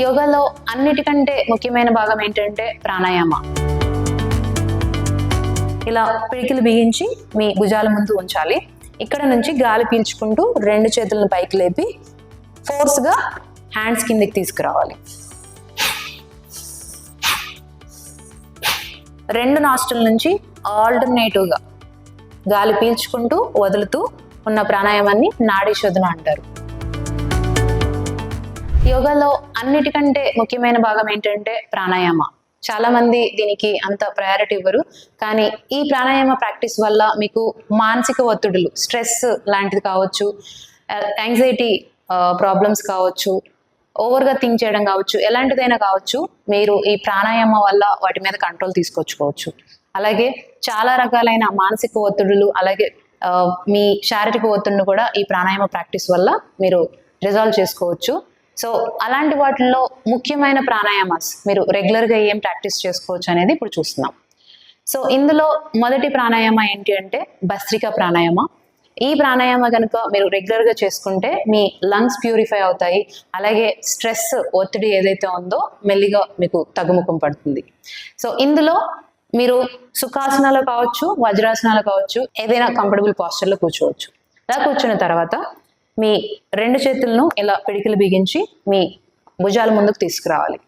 యోగాలో అన్నిటికంటే ముఖ్యమైన భాగం ఏంటంటే ప్రాణాయామ. ఇలా పిడికిలు బిగించి మీ భుజాల ముందు ఉంచాలి. ఇక్కడ నుంచి గాలి పీల్చుకుంటూ రెండు చేతులను పైకి లేపి ఫోర్స్గా హ్యాండ్స్ కిందికి తీసుకురావాలి. రెండు నాస్టల్ నుంచి ఆల్టర్నేటివ్గా గాలి పీల్చుకుంటూ వదులుతూ ఉన్న ప్రాణాయామాన్ని నాడీ శోధన అంటారు. యోగాలో అన్నిటికంటే ముఖ్యమైన భాగం ఏంటంటే ప్రాణాయామ. చాలా మంది దీనికి అంత ప్రయారిటీ ఇవ్వరు. కానీ ఈ ప్రాణాయామ ప్రాక్టీస్ వల్ల మీకు మానసిక ఒత్తిడులు స్ట్రెస్ లాంటిది కావచ్చు యాంగ్జైటీ ప్రాబ్లమ్స్ కావచ్చు ఓవర్గా థింక్ చేయడం కావచ్చు ఎలాంటిదైనా కావచ్చు మీరు ఈ ప్రాణాయామం వల్ల వాటి మీద కంట్రోల్ తీసుకొచ్చుకోవచ్చు అలాగే చాలా రకాలైన మానసిక ఒత్తిడులు అలాగే మీ శారీరక ఒత్తిడిని కూడా ఈ ప్రాణాయామ ప్రాక్టీస్ వల్ల మీరు రిజాల్వ్ చేసుకోవచ్చు. సో అలాంటి వాటిల్లో ముఖ్యమైన ప్రాణాయామాస్ మీరు రెగ్యులర్గా ఏం ప్రాక్టీస్ చేసుకోవచ్చు అనేది ఇప్పుడు చూస్తున్నాం. సో ఇందులో మొదటి ప్రాణాయామ ఏంటి అంటే భస్త్రిక ప్రాణాయామ. ఈ ప్రాణాయామ కనుక మీరు రెగ్యులర్గా చేసుకుంటే మీ లంగ్స్ ప్యూరిఫై అవుతాయి. అలాగే స్ట్రెస్ ఒత్తిడి ఏదైతే ఉందో మెల్లిగా మీకు తగ్గుముఖం పడుతుంది. సో ఇందులో మీరు సుఖాసనాలు కావచ్చు వజ్రాసనాలు కావచ్చు ఏదైనా కంఫర్టబుల్ పాస్చర్లో కూర్చోవచ్చు. అలా కూర్చున్న తర్వాత మీ రెండు చేతులను ఇలా పిడికిలు బిగించి మీ భుజాల ముందుకు తీసుకురావాలి.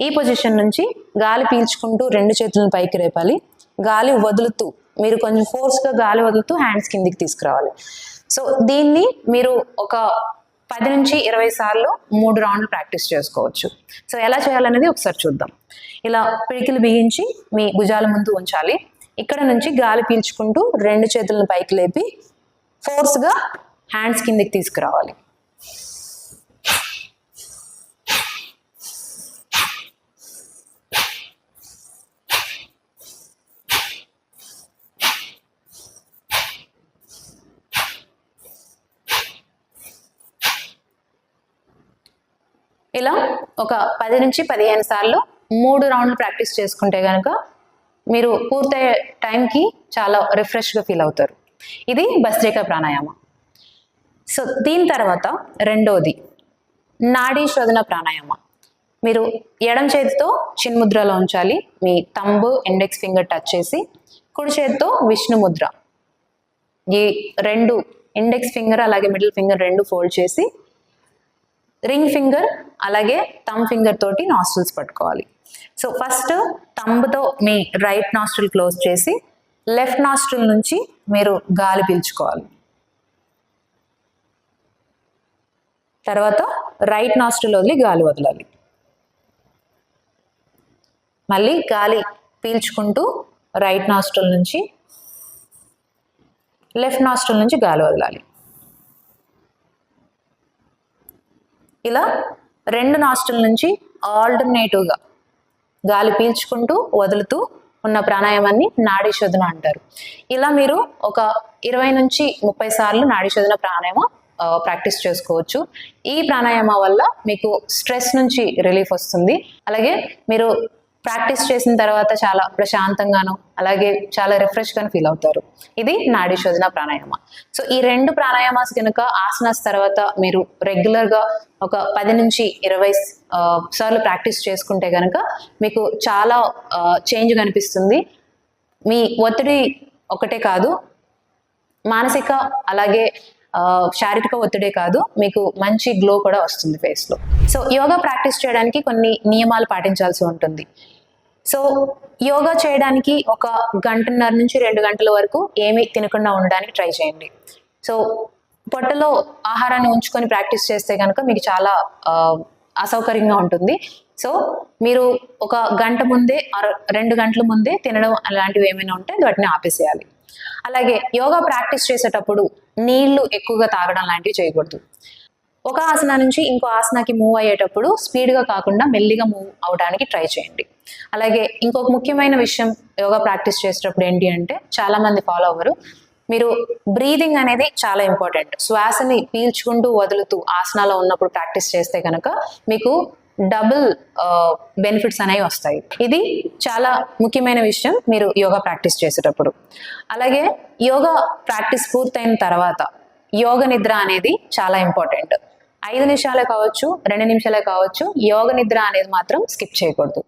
ఈ పొజిషన్ నుంచి గాలి పీల్చుకుంటూ రెండు చేతులను పైకి రేపాలి. గాలి వదులుతూ మీరు కొంచెం ఫోర్స్గా గాలి వదులుతూ హ్యాండ్స్ కిందికి తీసుకురావాలి. సో దీన్ని మీరు ఒక పది నుంచి ఇరవై సార్లు మూడు రౌండ్లు ప్రాక్టీస్ చేసుకోవచ్చు. సో ఎలా చేయాలనేది ఒకసారి చూద్దాం. ఇలా పిడికిలు బిగించి మీ భుజాల ముందు ఉంచాలి. ఇక్కడ నుంచి గాలి పీల్చుకుంటూ రెండు చేతులను పైకి లేపి ఫోర్స్గా హ్యాండ్స్ కిందకి తీసుకురావాలి. ఇలా ఒక పది నుంచి పదిహేను సార్లు మూడు రౌండ్లు ప్రాక్టీస్ చేసుకుంటే కనుక మీరు పూర్తయ్యే టైంకి చాలా రిఫ్రెష్గా ఫీల్ అవుతారు. ఇది భస్త్రిక ప్రాణాయామం. సో దీని తర్వాత రెండోది నాడీ శోధన ప్రాణాయామ. మీరు ఎడం చేతితో చిన్ముద్రలో ఉంచాలి మీ తంబు ఇండెక్స్ ఫింగర్ టచ్ చేసి కుడి చేతితో విష్ణు ముద్ర. ఈ రెండు ఇండెక్స్ ఫింగర్ అలాగే మిడిల్ ఫింగర్ రెండు ఫోల్డ్ చేసి రింగ్ ఫింగర్ అలాగే థమ్ ఫింగర్ తోటి నాస్ట్రిల్స్ పట్టుకోవాలి. సో ఫస్ట్ తంబుతో మీ రైట్ నాస్ట్రిల్ క్లోజ్ చేసి లెఫ్ట్ నాస్ట్రిల్ నుంచి మీరు గాలి పీల్చుకోవాలి. తర్వాత రైట్ నాస్ట్రిల్ వదిలి గాలి వదలాలి. మళ్ళీ గాలి పీల్చుకుంటూ రైట్ నాస్ట్రిల్ నుంచి లెఫ్ట్ నాస్ట్రిల్ నుంచి గాలి వదలాలి. ఇలా రెండు నాస్టుల నుంచి ఆల్టర్నేటివ్గా గాలి పీల్చుకుంటూ వదులుతూ ఉన్న ప్రాణాయామాన్ని నాడీ శోధన అంటారు. ఇలా మీరు ఒక ఇరవై నుంచి ముప్పై సార్లు నాడీ శోధన ప్రాణాయామం ప్రాక్టీస్ చేసుకోవచ్చు. ఈ ప్రాణాయామం వల్ల మీకు స్ట్రెస్ నుంచి రిలీఫ్ వస్తుంది. అలాగే మీరు ప్రాక్టీస్ చేసిన తర్వాత చాలా ప్రశాంతంగాను అలాగే చాలా రిఫ్రెష్గాను ఫీల్ అవుతారు. ఇది నాడీ శోధన ప్రాణాయామ. సో ఈ రెండు ప్రాణాయామాస్ కనుక ఆసనాస్ తర్వాత మీరు రెగ్యులర్గా ఒక పది నుంచి ఇరవై సార్లు ప్రాక్టీస్ చేసుకుంటే కనుక మీకు చాలా చేంజ్ కనిపిస్తుంది. మీ ఒత్తిడి ఒకటే కాదు మానసిక అలాగే శారీరక ఒత్తిడే కాదు మీకు మంచి గ్లో కూడా వస్తుంది ఫేస్లో లో. సో యోగా ప్రాక్టీస్ చేయడానికి కొన్ని నియమాలు పాటించాల్సి ఉంటుంది. సో యోగా చేయడానికి ఒక గంటన్నర నుంచి రెండు గంటల వరకు ఏమీ తినకుండా ఉండడానికి ట్రై చేయండి. సో పొట్టలో ఆహారాన్ని ఉంచుకొని ప్రాక్టీస్ చేస్తే కనుక మీకు చాలా అసౌకర్యంగా ఉంటుంది. సో మీరు ఒక గంట ముందే ఆర్ రెండు గంటల ముందే తినడం అలాంటివి ఏమైనా ఉంటే వాటిని ఆపేసేయాలి. అలాగే యోగా ప్రాక్టీస్ చేసేటప్పుడు నీళ్ళు ఎక్కువగా తాగడం లాంటివి చేయకూడదు. ఒక ఆసన నుంచి ఇంకో ఆసనాకి మూవ్ అయ్యేటప్పుడు స్పీడ్గా కాకుండా మెల్లిగా మూవ్ అవడానికి ట్రై చేయండి. అలాగే ఇంకొక ముఖ్యమైన విషయం యోగా ప్రాక్టీస్ చేసేటప్పుడు ఏంటి అంటే చాలామంది ఫాలో అవ్వరు. మీరు బ్రీదింగ్ అనేది చాలా ఇంపార్టెంట్ శ్వాసని పీల్చుకుంటూ వదులుతూ ఆసనాలో ఉన్నప్పుడు ప్రాక్టీస్ చేస్తే కనుక మీకు డబుల్ బెనిఫిట్స్ అనేవి వస్తాయి. ఇది చాలా ముఖ్యమైన విషయం మీరు యోగా ప్రాక్టీస్ చేసేటప్పుడు. అలాగే యోగా ప్రాక్టీస్ పూర్తయిన తర్వాత యోగ నిద్ర అనేది చాలా ఇంపార్టెంట్. ఐదు నిమిషాలే కావచ్చు రెండు నిమిషాలే కావచ్చు యోగ నిద్ర అనేది మాత్రం స్కిప్ చేయకూడదు.